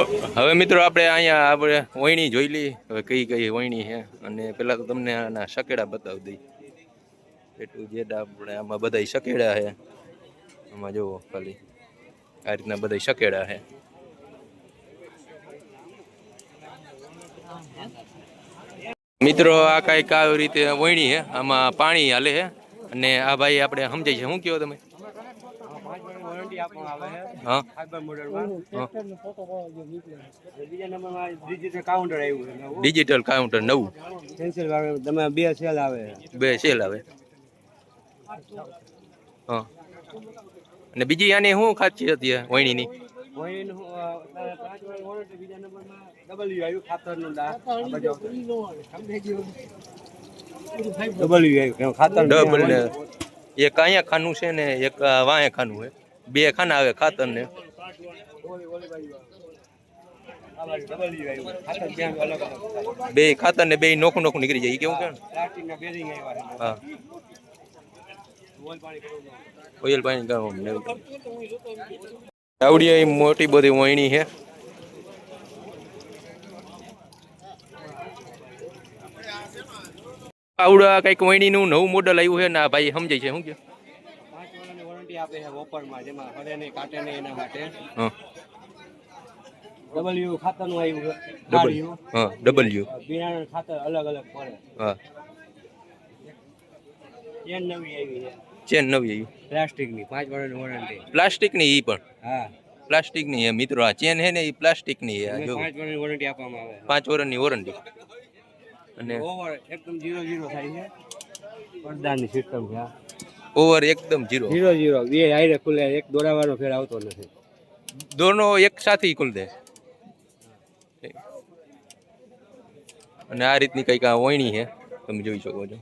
હવે મિત્રો આપણે અહીંયા આપણે વહીણી જોઈ લઈ હવે કઈ કઈ વહીણી છે અને પેલા તો તમને આના શકેડા બતાવી દઈ. એટલું જે આપણે આમાં બધા શકેડા છે. આમાં જુઓ ખાલી. આ રીતના બધા શકેડા છે. મિત્રો આ કાંઈક આવી રીતે વહીણી છે. આમાં પાણી હાલે છે. અને આ ભાઈ આપણે સમજાય છે. શું કહો તમે? ડિજિટલ કાઉન્ટર નવું. તમે બે સેલ આવે બે સેલ આવે હા અને બીજી આની શું ખાચી હતી ખાતરનું ડબલ ડા. એક અહીંયા ખાનું છે ને એક વાંહે ખાનું છે. બે ખાના આવે ખાતર ને. બે ખાતર ને બે નોખું નોખું નીકળી જાય. કેવું કે. હા. ઓઇલ પાણી કરવાનું આવડી મોટી બધી વહીણી છે. આવડા કંઈક વહીણીનું નવું મોડલ આવ્યું છે ના ભાઈ સમજાય છે શું કે વોરંટી આપે છે વોપરમાં જેમાં હરે નહીં કાટે નહીં એના માટે. હા. ડબલ્યુ ખાતરનું આવ્યું છે હા ડબલ્યુ બિયારણ ખાતર અલગ અલગ પડે. હા. ચેન નવી આવી છે. ચેન નવી આવી. પ્લાસ્ટિકની પાંચ વર્ષની વોરંટી પ્લાસ્ટિકની ઈ પણ? હા. પ્લાસ્ટિકની મિત્રો આ ચેન છે ને એ પ્લાસ્ટિકની ની જો. પાંચ વર્ષની વોરંટી આપવામાં આવે. પાંચ વર્ષની વોરંટી અને ઓવર એકદમ જીરો જીરો થાય છે. પડદાની સિસ્ટમ છે ઓવર એકદમ જીરો જીરો જીરો બે આયરે ખુલે એક દોરાવાનો ફેર આવતો નથી. દોનો એક સાથે ખુલ દે. અને આ રીતની કંઈક આ વહીણી છે. તમે જોઈ શકો છો.